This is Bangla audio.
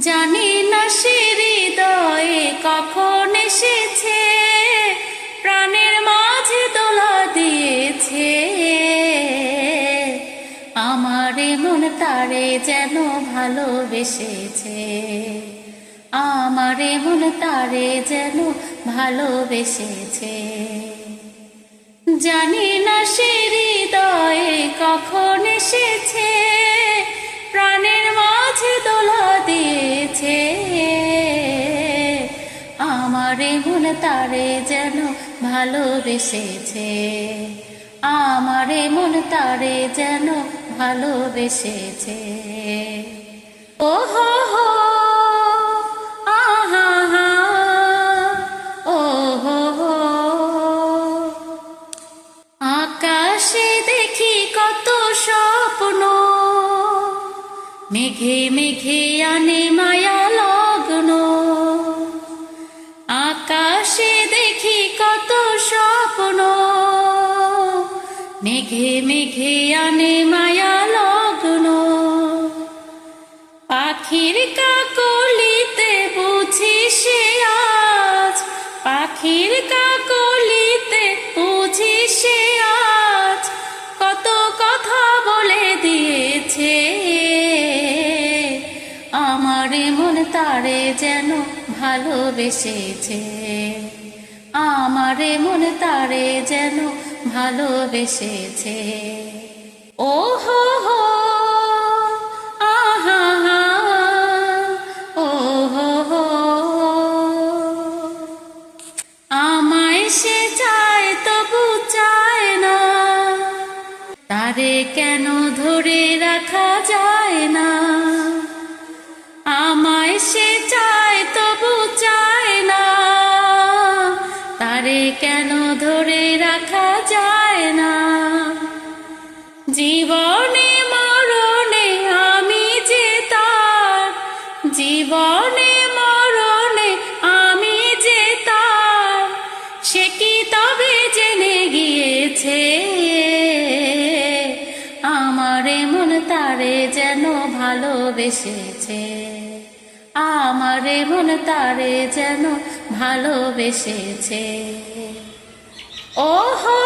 জানি না সে হৃদয়ে কখন এসেছে, প্রাণের মাঝে দোলা দিয়েছে। আমার মন তারে যেন ভালোবেসেছে, আমার মন তারে যেন ভালোবেসেছে। জানি না সে হৃদয়ে কখন এসেছে আমারে মন তারে যেন ভালোবেসেছে। আমারে মন তারে যেন ভালোবেসেছে। ও ও আকাশে দেখি কত স্বপ্ন, মেঘে মেঘে আনে মায়া লগ্ন। দেখি কত স্বপ্ন। মেঘে মেঘে আনে মায়া লগ্ন। পাখির কাকলিতে বুঝি সে আজ। পাখির কাকলিতে বুঝি সে আজ। কত কথা বলে দিয়েছে। আমার মন তারে যেন ভালোবেসেছে। আমারে মন তারে যেন ভালোবেসেছে। ও হো হো। আমায় সে চায়, তবু চায় না। তারে কেন ধরে রাখা যায় না? তারে কেন ধরে রাখা যায় না? জীবনে মরণে আমি যে তার, জীবনে মরণে আমি যে তার, সে কি তবে জেনে গিয়েছে? আমারে মন তারে যেন ভালোবেসেছে। আমারে মন তারে যেন ভালোবেসেছে। ও হো হো